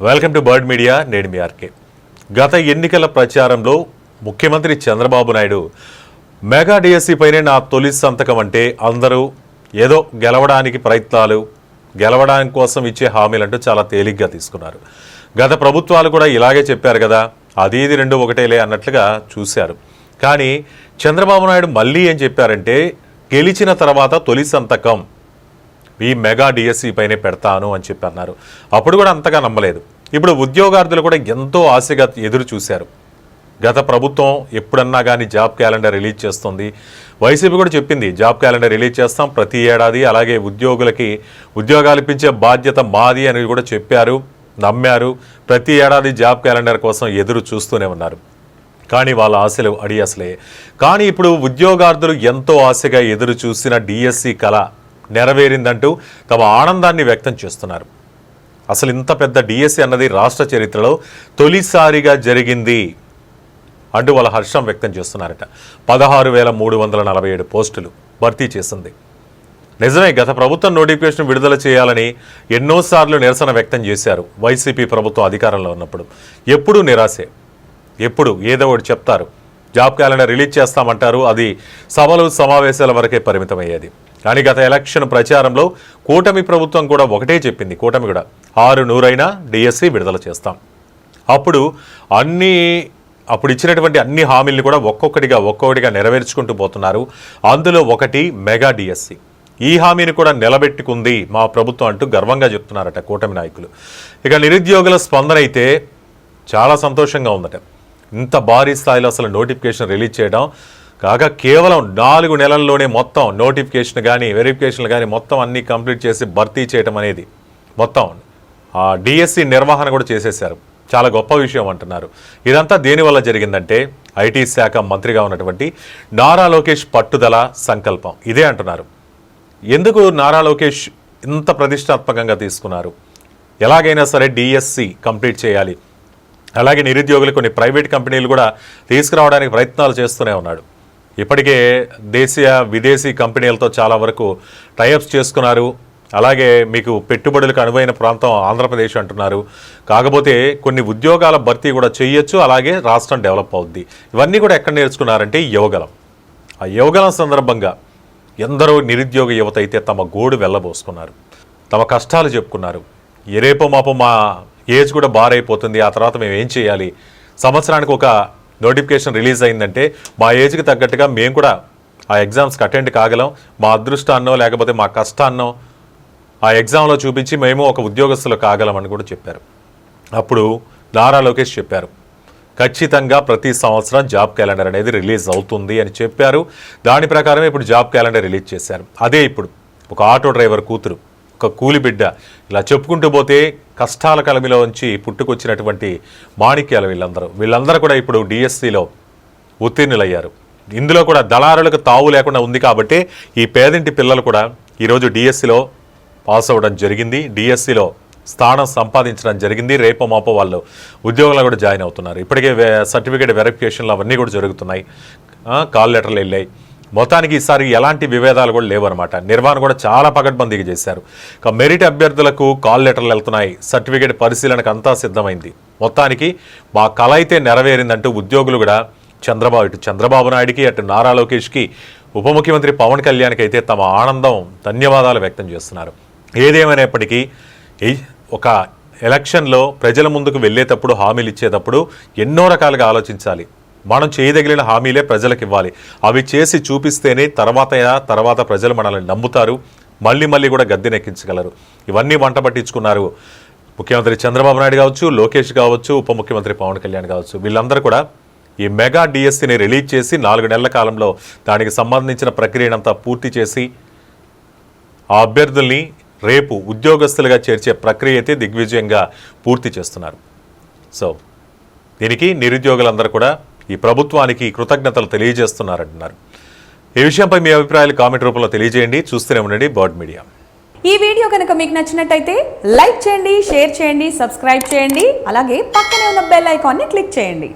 Welcome to bird media నేను మీ RK. గత ఎన్నికల ప్రచారంలో ముఖ్యమంత్రి చంద్రబాబు నాయుడు మెగా డిఎస్సి పైనే నా తొలి సంతకం అంటే అందరూ ఏదో గెలవడానికి ప్రయత్నాలు గెలవడానికి కోసం ఇచ్చే హామీలంటూ చాలా తేలిగ్గా తీసుకున్నారు. గత ప్రభుత్వాలు కూడా ఇలాగే చెప్పారు కదా అది ఇది రెండు ఒకటేలే అన్నట్లుగా చూశారు. కానీ చంద్రబాబు నాయుడు మళ్ళీ ఏం చెప్పారంటే గెలిచిన తర్వాత తొలి సంతకం ఈ మెగా డిఎస్సి పైనే పెడతాను అని చెప్పి అన్నారు. అప్పుడు కూడా అంతగా నమ్మలేదు. ఇప్పుడు ఉద్యోగార్థులు కూడా ఎంతో ఆశగా ఎదురు చూశారు. గత ప్రభుత్వం ఎప్పుడన్నా కానీ జాబ్ క్యాలెండర్ రిలీజ్ చేస్తుంది. వైసీపీ కూడా చెప్పింది జాబ్ క్యాలెండర్ రిలీజ్ చేస్తాం ప్రతి ఏడాది అలాగే ఉద్యోగులకి ఉద్యోగాలు ఇప్పించే బాధ్యత మాది అని కూడా చెప్పారు నమ్మారు. ప్రతి ఏడాది జాబ్ క్యాలెండర్ కోసం ఎదురు చూస్తూనే ఉన్నారు. కానీ వాళ్ళ ఆశలు అడియాసలే కానీ ఇప్పుడు ఉద్యోగార్థులు ఎంతో ఆశగా ఎదురు చూసిన డిఎస్సి కళ నెరవేరిందంటూ తమ ఆనందాన్ని వ్యక్తం చేస్తున్నారు. అసలు ఇంత పెద్ద డిఎస్సి అన్నది రాష్ట్ర చరిత్రలో తొలిసారిగా జరిగింది అంటూ వాళ్ళ హర్షం వ్యక్తం చేస్తున్నారట. పదహారు వేల మూడు వందల నలభై ఏడు పోస్టులు భర్తీ చేసింది. నిజమే గత ప్రభుత్వం నోటిఫికేషన్ విడుదల చేయాలని ఎన్నోసార్లు నిరసన వ్యక్తం చేశారు వైసీపీ ప్రభుత్వం అధికారంలో ఉన్నప్పుడు. ఎప్పుడూ నిరాశే. ఎప్పుడు ఏదో ఒకటి చెప్తారు. జాబ్ క్యాలెండర్ రిలీజ్ చేస్తామంటారు. అది సభలు సమావేశాల వరకే పరిమితమయ్యేది. కానీ గత ఎలక్షన్ ప్రచారంలో కూటమి ప్రభుత్వం కూడా ఒకటే చెప్పింది. కూటమి కూడా ఆరు నూరైనా డిఎస్సి విడుదల చేస్తాం. అప్పుడు అన్ని అప్పుడు ఇచ్చినటువంటి అన్ని హామీల్ని కూడా ఒక్కొక్కటిగా ఒక్కొక్కటిగా నెరవేర్చుకుంటూ పోతున్నారు. అందులో ఒకటి మెగా డిఎస్సి. ఈ హామీని కూడా నిలబెట్టుకుంది మా ప్రభుత్వం అంటూ గర్వంగా చెప్తున్నారట కూటమి నాయకులు. ఇక నిరుద్యోగుల స్పందన అయితే చాలా సంతోషంగా ఉందట. ఇంత భారీ స్థాయిలో అసలు నోటిఫికేషన్ రిలీజ్ చేయడం కాగా కేవలం నాలుగు నెలల్లోనే మొత్తం నోటిఫికేషన్ కానీ వెరిఫికేషన్లు కానీ మొత్తం అన్నీ కంప్లీట్ చేసి భర్తీ చేయడం అనేది మొత్తం ఆ డిఎస్సి నిర్వహణ కూడా చేసేశారు. చాలా గొప్ప విషయం అంటున్నారు. ఇదంతా దేనివల్ల జరిగిందంటే ఐటీ శాఖ మంత్రిగా ఉన్నటువంటి నారా లోకేష్ పట్టుదల సంకల్పం. ఇదే అంటున్నారు. ఎందుకు నారా లోకేష్ ఇంత ప్రతిష్టాత్మకంగా తీసుకున్నారు? ఎలాగైనా సరే డిఎస్సి కంప్లీట్ చేయాలి. అలాగే నిరుద్యోగులు కొన్ని ప్రైవేట్ కంపెనీలు కూడా తీసుకురావడానికి ప్రయత్నాలు చేస్తూనే ఉన్నాడు. ఇప్పటికే దేశీయ విదేశీ కంపెనీలతో చాలా వరకు టైఅప్స్ చేసుకున్నారు. అలాగే మీకు పెట్టుబడులకు అనువైన ప్రాంతం ఆంధ్రప్రదేశ్ అంటున్నారు. కాకపోతే కొన్ని ఉద్యోగాల భర్తీ కూడా చేయొచ్చు అలాగే రాష్ట్రం డెవలప్ అవుద్ది. ఇవన్నీ కూడా ఎక్కడ నేర్చుకున్నారంటే యోగలం. యువగలం ఆ యువగలం సందర్భంగా ఎందరో నిరుద్యోగ యువత అయితే తమ గోడు వెళ్ళబోసుకున్నారు. తమ కష్టాలు చెప్పుకున్నారు. ఎరేపో మాపో మా ఏజ్ కూడా బారైపోతుంది ఆ తర్వాత మేము ఏం చేయాలి? సంవత్సరానికి ఒక నోటిఫికేషన్ రిలీజ్ అయిందంటే మా ఏజ్కి తగ్గట్టుగా మేము కూడా ఆ ఎగ్జామ్స్కి అటెండ్ కాగలం. మా అదృష్టాన్నో లేకపోతే మా కష్టాన్నో ఆ ఎగ్జామ్లో చూపించి మేము ఒక ఉద్యోగస్తులు కాగలమని కూడా చెప్పారు. అప్పుడు నారా లోకేష్ చెప్పారు. ఖచ్చితంగా ప్రతి సంవత్సరం జాబ్ క్యాలెండర్ అనేది రిలీజ్ అవుతుంది అని చెప్పారు. దాని ప్రకారమే ఇప్పుడు జాబ్ క్యాలెండర్ రిలీజ్ చేశారు. అదే ఇప్పుడు ఒక ఆటో డ్రైవర్ కూతురు ఒక కూలి బిడ్డ. ఇలా చెప్పుకుంటూ పోతే కష్టాల కలమిలో ఉంచి పుట్టుకొచ్చినటువంటి మాణిక్యాలు వీళ్ళందరూ. వీళ్ళందరూ కూడా ఇప్పుడు డిఎస్సిలో ఉత్తీర్ణులయ్యారు. ఇందులో కూడా దళారులకు తావు లేకుండా ఉంది కాబట్టి ఈ పేదింటి పిల్లలు కూడా ఈరోజు డిఎస్సిలో పాస్ అవ్వడం జరిగింది. డిఎస్సిలో స్థానం సంపాదించడం జరిగింది. రేపు మాపో వాళ్ళు ఉద్యోగంలో కూడా జాయిన్ అవుతున్నారు. ఇప్పటికే సర్టిఫికేట్ వెరిఫికేషన్లు అవన్నీ కూడా జరుగుతున్నాయి. కాల్ లెటర్లు వెళ్ళాయి. మొత్తానికి ఈసారి ఎలాంటి విభేదాలు కూడా లేవన్నమాట. నిర్వహణ కూడా చాలా పగడ్బందీగా చేశారు. ఇక మెరిట్ అభ్యర్థులకు కాల్ లెటర్లు వెళ్తున్నాయి. సర్టిఫికేట్ పరిశీలనకు అంతా సిద్ధమైంది. మొత్తానికి మా కళ అయితే నెరవేరిందంటూ ఉద్యోగులు కూడా చంద్రబాబు ఇటు చంద్రబాబు నాయుడికి అటు నారా లోకేష్కి ఉప ముఖ్యమంత్రి పవన్ కళ్యాణ్కి అయితే తమ ఆనందం ధన్యవాదాలు వ్యక్తం చేస్తున్నారు. ఏదేమైనప్పటికీ ఒక ఎలక్షన్లో ప్రజల ముందుకు వెళ్ళేటప్పుడు హామీలు ఇచ్చేటప్పుడు ఎన్నో రకాలుగా ఆలోచించాలి. మనం చేయదగిలిన హామీలే ప్రజలకు ఇవ్వాలి అవి చేసి చూపిస్తేనే తర్వాత తర్వాత ప్రజలు మనల్ని నమ్ముతారు మళ్ళీ మళ్ళీ కూడా గద్దెనెక్కించగలరు. ఇవన్నీ వంట పట్టించుకున్నారు ముఖ్యమంత్రి చంద్రబాబు నాయుడు కావచ్చు లోకేష్ కావచ్చు ఉప ముఖ్యమంత్రి పవన్ కళ్యాణ్ కావచ్చు. వీళ్ళందరూ కూడా ఈ మెగా డిఎస్సిని రిలీజ్ చేసి నాలుగు నెలల కాలంలో దానికి సంబంధించిన ప్రక్రియనంతా పూర్తి చేసి ఆ అభ్యర్థుల్ని రేపు ఉద్యోగస్తులుగా చేర్చే ప్రక్రియ అయితే దిగ్విజయంగా పూర్తి చేస్తున్నారు. సో దీనికి నిరుద్యోగులందరూ కూడా ఈ ప్రభుత్వానికి కృతజ్ఞతలు తెలియజేస్తున్నారంటున్నారు. ఈ విషయంపై మీ అభిప్రాయాలు కామెంట్ రూపంలో తెలియజేయండి. చూస్తూనే ఉండండి బర్డ్ మీడియా. ఈ వీడియో కనుక మీకు నచ్చినట్టయితే లైక్ చేయండి షేర్ చేయండి సబ్స్క్రైబ్ చేయండి అలాగే పక్కనే ఉన్న బెల్ ఐకాన్ని క్లిక్ చేయండి.